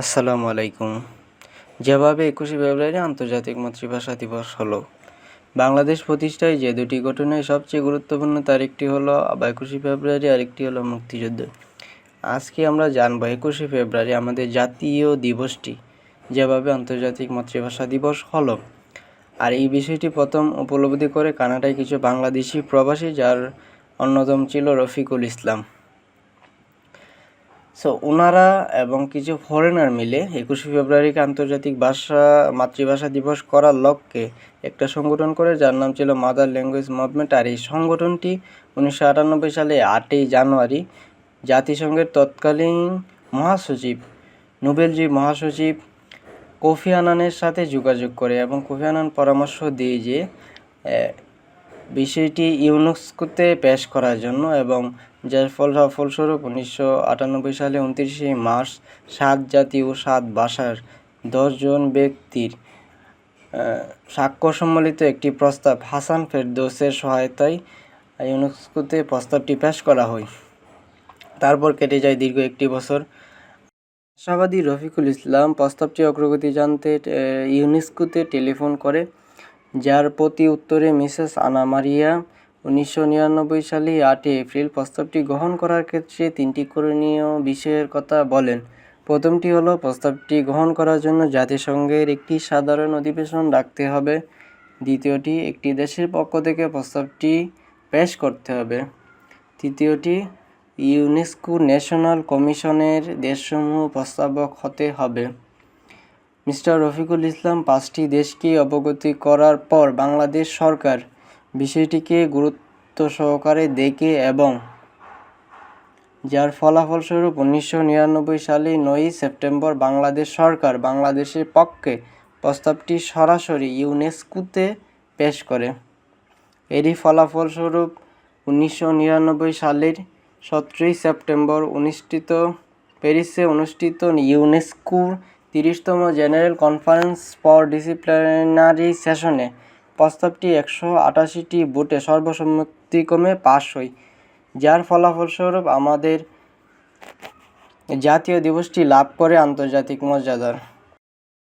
আসসালামু আলাইকুম। যেভাবে একুশে ফেব্রুয়ারি আন্তর্জাতিক মাতৃভাষা দিবস হলো। বাংলাদেশ প্রতিষ্ঠায় যে দুটি ঘটনায় সবচেয়ে গুরুত্বপূর্ণ তার একটি হলো একুশে ফেব্রুয়ারি, আরেকটি হলো মুক্তিযুদ্ধ। আজকে আমরা জানব একুশে ফেব্রুয়ারি আমাদের জাতীয় দিবসটি যেভাবে আন্তর্জাতিক মাতৃভাষা দিবস হলো। আর এই বিষয়টি প্রথম উপলব্ধি করে কানাডায় কিছু বাংলাদেশি প্রবাসী, যার অন্যতম ছিল রফিকুল ইসলাম। সো ওনারা এবং কিছু ফরেনার মিলে একুশে ফেব্রুয়ারিকে আন্তর্জাতিক ভাষা, মাতৃভাষা দিবস করার লক্ষ্যে একটা সংগঠন করে, যার নাম ছিল মাদার ল্যাঙ্গুয়েজ মুভমেন্ট আর এই সংগঠনটি উনিশশো আটানব্বই সালে আটই জানুয়ারি জাতিসংঘের তৎকালীন মহাসচিব নোবেলজি মহাসচিব কোফি আনানের সাথে যোগাযোগ করে এবং কোফি আনান পরামর্শ দিয়ে যে বিষয়টি ইউনেস্কোতে পেশ করার জন্য এবং যার ফল ফলস্বরূপ উনিশশো আটানব্বই সালে উনত্রিশে মার্চ সাত জাতি ও সাত ভাষার দশজন ব্যক্তির স্বাক্ষর সম্মিলিত একটি প্রস্তাব হাসান ফেরদৌসের সহায়তায় ইউনেস্কোতে প্রস্তাবটি পেশ করা হয়। তারপর কেটে যায় দীর্ঘ একটি বছর। আশাবাদী রফিকুল ইসলাম প্রস্তাবটি অগ্রগতি জানতে ইউনেস্কোতে টেলিফোন করে যার প্রতি উত্তরে মিসেস আনা মারিয়া উনিশশো নিরানব্বই সালে আটই এপ্রিল প্রস্তাবটি গ্রহণ করার ক্ষেত্রে তিনটি করণীয় বিষয়ের কথা বলেন। প্রথমটি হলো, প্রস্তাবটি গ্রহণ করার জন্য জাতিসংঘের একটি সাধারণ অধিবেশন ডাকতে হবে। দ্বিতীয়টি, একটি দেশের পক্ষ থেকে প্রস্তাবটি পেশ করতে হবে। তৃতীয়টি, ইউনেস্কো ন্যাশনাল কমিশনের দেশসমূহ প্রস্তাবক হতে হবে। মিস্টার রফিকুল ইসলাম পাঁচটি দেশকে অবগতি করার পর বাংলাদেশ সরকার বিষয়টিকে গুরুত্ব সহকারে দেখে এবং যার ফলাফলস্বরূপ উনিশশো নিরানব্বই সালে নয়ই সেপ্টেম্বর বাংলাদেশ সরকার বাংলাদেশের পক্ষে প্রস্তাবটি সরাসরি ইউনেস্কোতে পেশ করে। এরই ফলাফলস্বরূপ উনিশশো নিরানব্বই সালের সতেরোই সেপ্টেম্বর অনুষ্ঠিত, প্যারিসে অনুষ্ঠিত ইউনেস্কোর তিরিশতম জেনারেল কনফারেন্স ফর ডিসিপ্লিনারি সেশনে প্রস্তাবটি একশো আটাশিটি ভোটে সর্বসম্মতিক্রমে পাশ হয় যার ফলাফলস্বরূপ আমাদের জাতীয় দিবসটি লাভ করে আন্তর্জাতিক মর্যাদার।